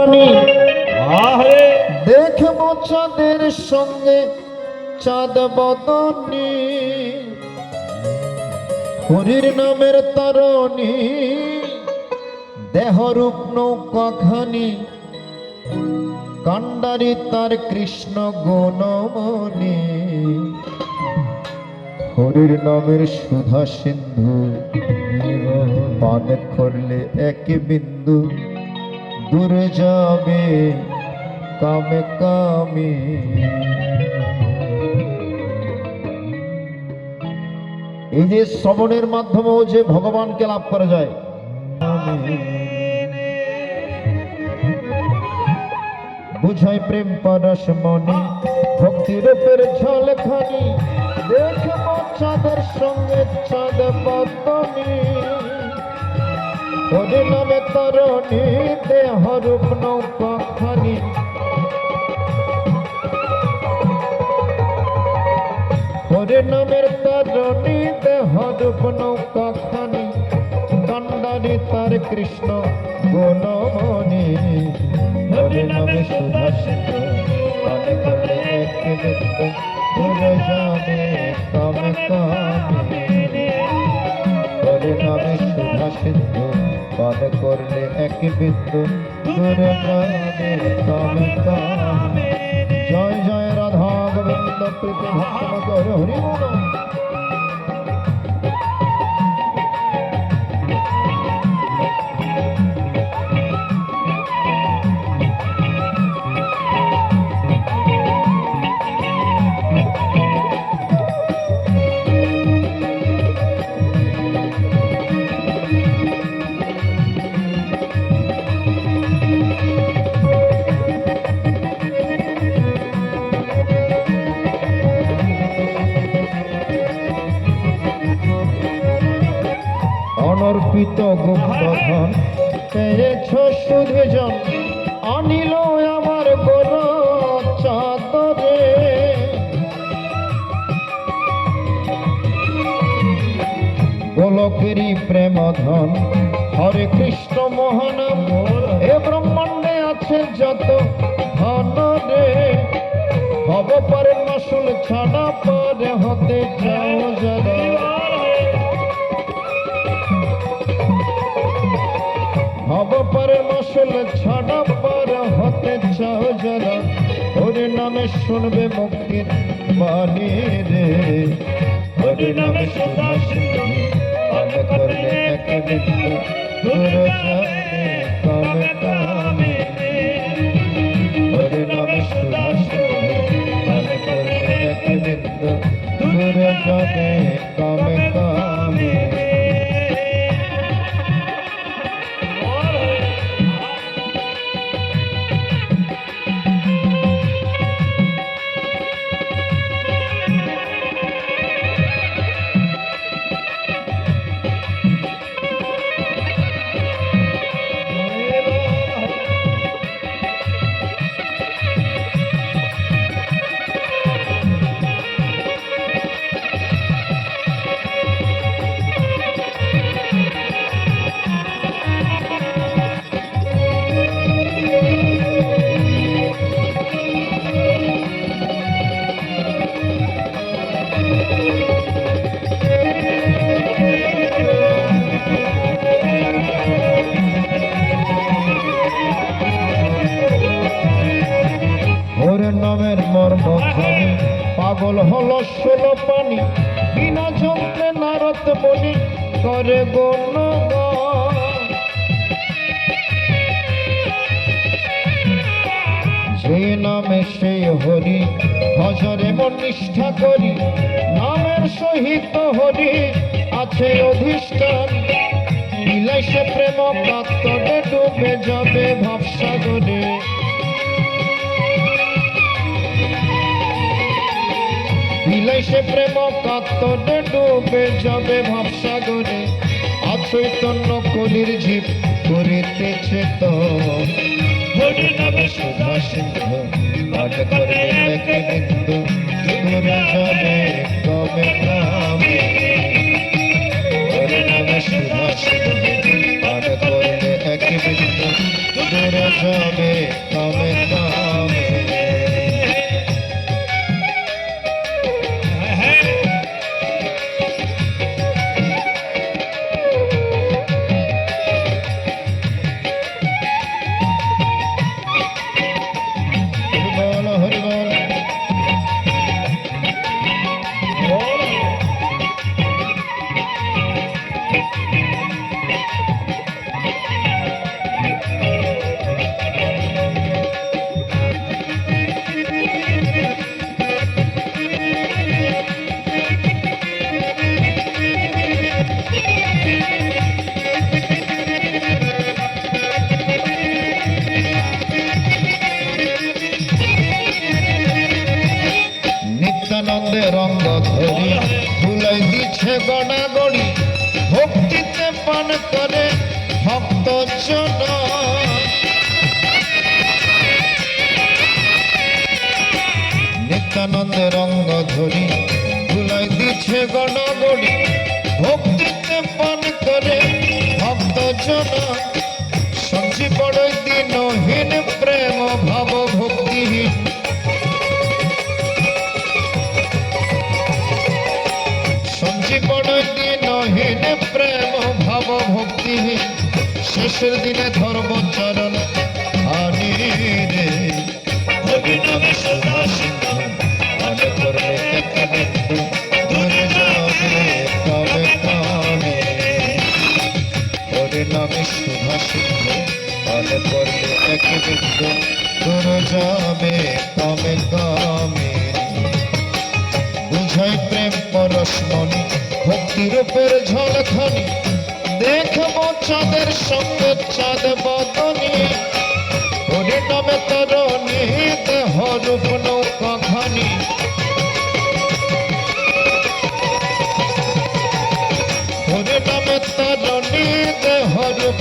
আহরে দেখব চাঁদের সঙ্গে চাঁদ বদনি। হরির নামের তরণী। দেহরূপ নৌকাখানি কান্ডারি তার কৃষ্ণ গুণমণি। হরির নামের সুধা সিন্ধু। পান করলে এক বিন্দু। দূরে যাবে কামে কামে। এই যে শ্রবণের মাধ্যমেও যে ভগবানকে লাভ করা যায়। বুঝাই প্রেম পরশ মনি, ভক্তি রূপের ঝলখানি দেখব চাঁদের সঙ্গে চাঁদ বদনি ওরে নামে তরণী দেহ রূপ নৌকা খানি ওরে নামের তরণী দেহ রূপ নৌকা খানি কান্ডারি তার কৃষ্ণ গুণমণি ওরে নামে সুধা সিন্ধু পানে করলে এক বিন্দু দূরে যাবে কামে কামে করে নামে সুধা সিন্ধু পান করলে এক বিন্দু দূরে যাবে তবে জয় জয় রাধা গোবিন্দ প্রীতি ভক্ত হরি বল অনর্পিত গুপ্তধন পেয়েছ সুধজন আমার গোর চাদরে। গোলকেরই প্রেম ধন হরে কৃষ্ণ মোহন, এ ব্রহ্মাণ্ডে আছে যত ধন রে। হব পারে মাসুল ছাড়া পরে হতে যাও যারা নামে শুনবে মুক্তির বাণী রে। ওরে নামে সুধা সিন্ধু পান করলে এক বিন্দু দূর যাবে কামে কামে ওরে নামে সুধা সিন্ধু পান করলে এক বিন্দু দূর যাবে কামে কামে পাগল হলো ষোলো পানি। বিনা যন্ত্রে নারদ বলি করে গণ যে নামে সেই হরি, ভজরে মন নিষ্ঠা করি, নামের সহিত হরি আছে অধিষ্ঠান। বিলাই সে প্রেম কাত্তরে ডুবে যাবে ভাবসাগরে। বিলাই সে প্রেম কাতরে ডুবে যাবে ভবসাগরে। অচৈতন্য কলির জীব করিতেছে তো। হরি নামে সুধা সিন্ধু পাঠ করে গড়াগড়ি ভক্তিতে পান করে ভক্ত নিত্যানন্দে রঙ্গ ধরি ধুলাই দিছে গড়াগড়ি ভক্তিতে পান করে ভক্ত জন। ভক্তিহীন শেষের দিনে ধর্ম চরণ হানি রে যাবে কামে কামে ওরে নামে সুধা সিন্ধু, মনে করলে এক বিন্দু দূরে যাবে কামে কামে বুঝাই প্রেম পরশমণি ভক্তি রূপের ঝলখানি দেখব চাঁদের সঙ্গে চাঁদ বদনি। হরি নামে তরণী দেহ রূপ নৌকা ঘনি। হরি নামে তরণী দেহ রূপ